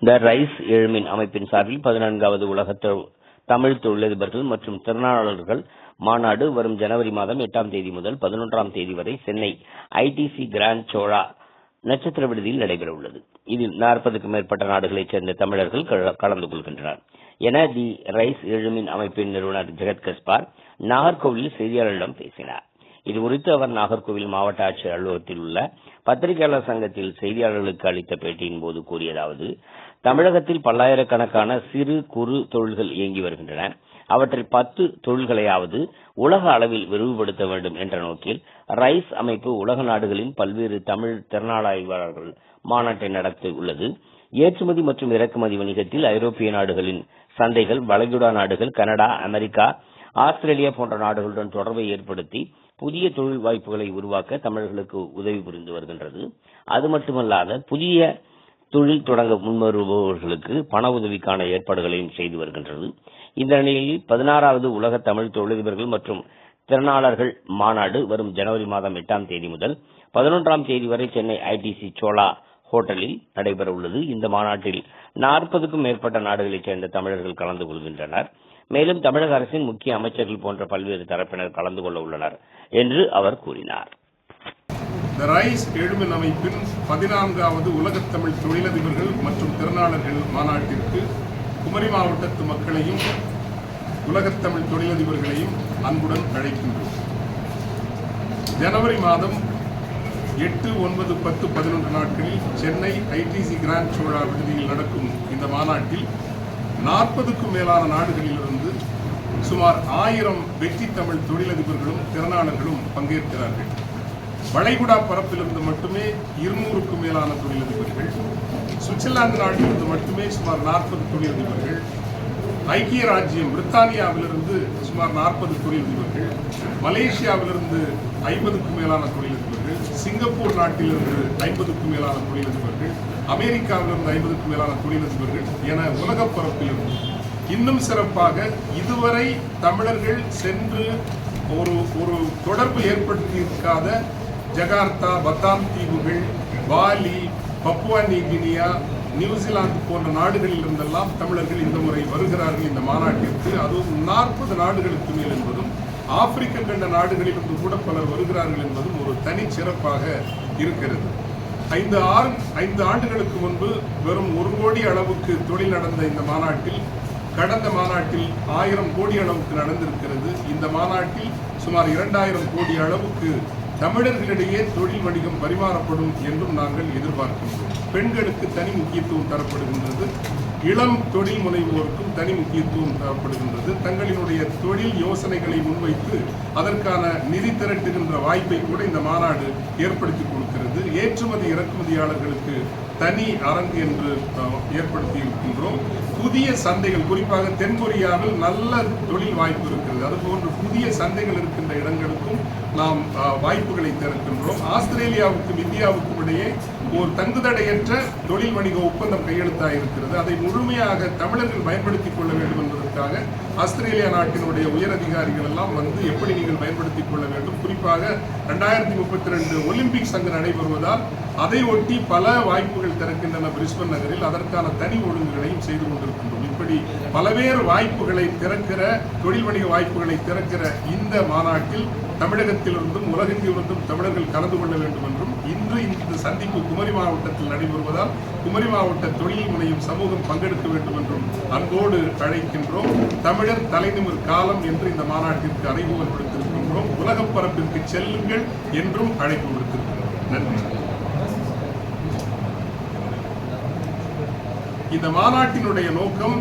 The rise எழுமின் அமைப்பின் சார்பில் பதினான்காவது உலக தமிழ் தொழிலதிபர்கள் மற்றும் திறனாளர்கள் மாநாடு வரும் ஜனவரி மாதம் எட்டாம் தேதி முதல் பதினொன்றாம் தேதி வரை சென்னை ஐடிசி கிராண்ட் சோழா நட்சத்திர விடுதியில் நடைபெற உள்ளது. இதில் நாற்பதுக்கும் மேற்பட்ட நாடுகளைச் சேர்ந்த தமிழர்கள் கல- கலந்து கொள்கின்றனர். என தி ரைஸ் எழுமின் அமைப்பின் நிறுவனர் ஜெகத் கஸ்பார் நாகர்கோவிலில் செய்தியாளர்களிடம் பேசினார். இது குறித்து அவர் நாகர்கோவில் மாவட்ட ஆட்சியர் அலுவலகத்தில் உள்ள பத்திரிகையாளர் சங்கத்தில் செய்தியாளர்களுக்கு அளித்த பேட்டியின் போது கூறியதாவது தமிழகத்தில் பல்லாயிரக்கணக்கான சிறு குறு தொழில்கள் இயங்கி வருகின்றன. அவற்றில் பத்து தொழில்களையாவது உலக அளவில் விரிவுபடுத்த வேண்டும் என்ற நோக்கில் ரைஸ் அமைப்பு உலக நாடுகளின் பல்வேறு தமிழ் திறனாய்வாளர்கள் மாநாட்டை நடத்த உள்ளது. ஏற்றுமதி மற்றும் இறக்குமதி வணிகத்தில் ஐரோப்பிய நாடுகளின் சந்தைகள் வளைகுடா நாடுகள் கனடா அமெரிக்கா ஆஸ்திரேலியா போன்ற நாடுகளுடன் தொடர்பை ஏற்படுத்தி புதிய தொழில் வாய்ப்புகளை உருவாக்க தமிழர்களுக்கு உதவி புரிந்து வருகின்றது. அது மட்டுமல்லாத புதிய தொழில் தொடங்க முன்வருபவர்களுக்கு பண உதவிக்கான ஏற்பாடுகளையும் செய்து வருகின்றது. இந்த நிலையில் பதினாறாவது உலக தமிழ் தொழிலதிபர்கள் மற்றும் திறனாளர்கள் மாநாடு வரும் ஜனவரி மாதம் எட்டாம் தேதி முதல் பதினொன்றாம் தேதி வரை சென்னை ஐடிசி சோழா ஹோட்டலில் நடைபெற உள்ளது இந்த மாநாட்டில் நாற்பதுக்கும் மேற்பட்ட நாடுகளைச் சேர்ந்த தமிழர்கள் கலந்து கொள்கின்றனர். மேலும் தமிழக அரசின் முக்கிய அமைச்சர்கள் போன்ற பல்வேறு தரப்பினர் கலந்து கொள்ள உள்ளனர் என்று அவர் கூறினார். த ரைஸ் எழுமின் அமைப்பின் பதினான்காவது உலகத்தமிழ் தொழிலதிபர்கள் மற்றும் திறனாளர்கள் மாநாட்டிற்கு குமரி மாவட்டத்து மக்களையும் உலகத்தமிழ் தொழிலதிபர்களையும் அன்புடன் அழைக்கின்றோம். ஜனவரி மாதம் எட்டு ஒன்பது பத்து பதினொன்று நாட்களில் சென்னை ஐடிசி கிராண்ட் சோழா விடுதியில் நடக்கும் இந்த மாநாட்டில் நாற்பதுக்கும் மேலான நாடுகளிலிருந்து சுமார் ஆயிரம் வெற்றி தமிழ் தொழிலதிபர்களும் திறனாளர்களும் பங்கேற்கிறார்கள். வளைகுடா பரப்பிலிருந்து மட்டுமே இருநூறுக்கும் மேலான தொழிலதிபர்கள் சுவிட்சர்லாந்து நாட்டிலிருந்து மட்டுமே சுமார் நாற்பது தொழிலதிபர்கள் ஐக்கிய ராஜ்யம் பிரித்தானியாவிலிருந்து சுமார் நாற்பது தொழிலதிபர்கள் மலேசியாவிலிருந்து ஐம்பதுக்கும் மேலான தொழிலதிபர்கள். சிங்கப்பூர் நாட்டிலிருந்து ஐம்பதுக்கும் மேலான தொழிலதிபர்கள் அமெரிக்காவிலிருந்து ஐம்பதுக்கும் மேலான தொழிலதிபர்கள் என உலகப் பரப்பிலிருந்து இன்னும் சிறப்பாக இதுவரை தமிழர்கள் சென்று ஒரு ஒரு தொடர்பு ஏற்படுத்தியிருக்காத ஜகார்த்தா பத்தாம் தீவுகள் பாலி பப்புவா நியூகினியா நியூசிலாந்து போன்ற நாடுகளில் இருந்தெல்லாம் தமிழர்கள் இந்த முறை வருகிறார்கள் இந்த மாநாட்டிற்கு. அதுவும் நாற்பது நாடுகளுக்கு மேல் என்பதும் ஆப்பிரிக்க கண்ட நாடுகளிலிருந்து கூட பலர் வருகிறார்கள் என்பதும் ஒரு தனி சிறப்பாக இருக்கிறது. ஐந்து ஆறு ஐந்து ஆண்டுகளுக்கு முன்பு வெறும் ஒரு கோடி அளவுக்கு தொழில் நடந்த இந்த மாநாட்டில் கடந்த மாநாட்டில் ஆயிரம் கோடி அளவுக்கு நடந்திருக்கிறது. இந்த மாநாட்டில் சுமார் இரண்டாயிரம் கோடி அளவுக்கு தமிழர்களிடையே தொழில் வணிகம் பரிமாறப்படும் என்றும் நாங்கள் எதிர்பார்க்கின்றோம். பெண்களுக்கு தனி முக்கியத்துவம் தரப்படுகின்றது. இளம் தொழில் முனைவோருக்கும் தனி முக்கியத்துவம் தரப்படுகின்றது. தங்களினுடைய தொழில் யோசனைகளை முன்வைத்து அதற்கான நிதி திரட்டுகின்ற வாய்ப்பை கூட இந்த மாநாடு ஏற்படுத்தி ஏற்றுமதி இறக்குமதியாளர்களுக்கு தனி அரங்கு என்று ஏற்படுத்தி இருக்கின்றோம் புதிய சந்தைகள் குறிப்பாக தென்கொரியாவில் நல்ல தொழில் வாய்ப்பு இருக்கிறது. அதுபோன்று புதிய சந்தைகள் இருக்கின்ற இடங்களுக்கும் நாம் அஹ், வாய்ப்புகளை திறக்கின்றோம் ஆஸ்திரேலியாவுக்கும் இந்தியாவுக்கும் இடையே ஒரு தங்குதடையற்ற தொழில் வணிக ஒப்பந்தம் கையெழுத்தாக இருக்கிறது அதை முழுமையாக தமிழர்கள் பயன்படுத்திக் கொள்ள வேண்டும் என்பதற்காக ஆஸ்திரேலியா நாட்டினுடைய உயர் அதிகாரிகள் எல்லாம் வந்து எப்படி நீங்கள் பயன்படுத்திக் கொள்ள வேண்டும்? குறிப்பாக ரெண்டாயிரத்தி முப்பத்தி ரெண்டு ஒலிம்பிக்ஸ் அங்கு நடைபெறுவதால் அதை ஒட்டி பல வாய்ப்புகள் திறக்கின்றன பிரிஸ்பன் நகரில். அதற்கான தனி ஒழுங்குகளையும் செய்து கொண்டிருக்கின்றோம். இப்படி பலவேறு வாய்ப்புகளை திறக்கிற தொழில் வணிக வாய்ப்புகளை திறக்கிற இந்த மாநாட்டில் தமிழகத்திலிருந்தும் உலகெங்கிலிருந்தும் தமிழர்கள் கலந்து கொள்ள வேண்டும் என்றும் இன்று இந்த சந்திப்பு குமரி மாவட்டத்தில் நடைபெறுவதால் குமரி மாவட்ட தொழில் முனையும் சமூகம் பங்கெடுக்க வேண்டும் என்றும் அன்போடு அழைக்கின்றோம். தமிழர் தலைநிமிர் காலம் என்று இந்த மாநாட்டிற்கு அறைகூவல் விடுத்திருக்கின்றோம். உலக பரப்பிற்கு செல்லுங்கள் என்றும் அழைப்பு விடுத்திருக்கின்றோம். நன்றி. இந்த மாநாட்டினுடைய நோக்கம்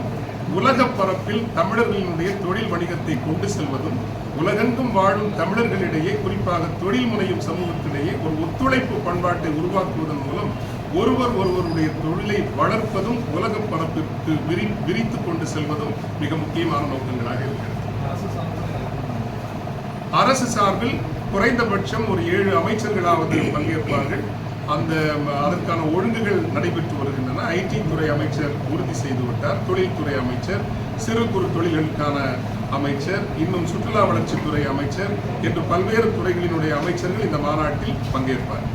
உலக பரப்பில் தமிழர்களினுடைய தொழில் வணிகத்தை கொண்டு செல்வதும் உலகெங்கும் வாழும் தமிழர்களிடையே குறிப்பாக தொழில் முனையும் சமூகத்திலேயே ஒரு ஒத்துழைப்பு பண்பாட்டை உருவாக்குவதன் மூலம் ஒருவர் ஒருவருடைய தொழிலை வளர்ப்பதும் உலக பரப்பிற்கு விரி விரித்து கொண்டு செல்வதும் மிக முக்கியமான நோக்கங்களாக இருக்கிறது. அரசு சார்பில் குறைந்தபட்சம் ஒரு ஏழு அமைச்சர்களாவது பங்கேற்பார்கள். அந்த அதற்கான ஒழுங்குகள் நடைபெற்று வருகின்றன. ஐடி துறை அமைச்சர் உறுதி செய்து விட்டார். தொழில்துறை அமைச்சர் சிறு குறு தொழில்களுக்கான அமைச்சர் இன்னும் சுற்றுலா வளர்ச்சித்துறை அமைச்சர் என்று பல்வேறு துறைகளினுடைய அமைச்சர்கள் இந்த மாநாட்டில் பங்கேற்பார்.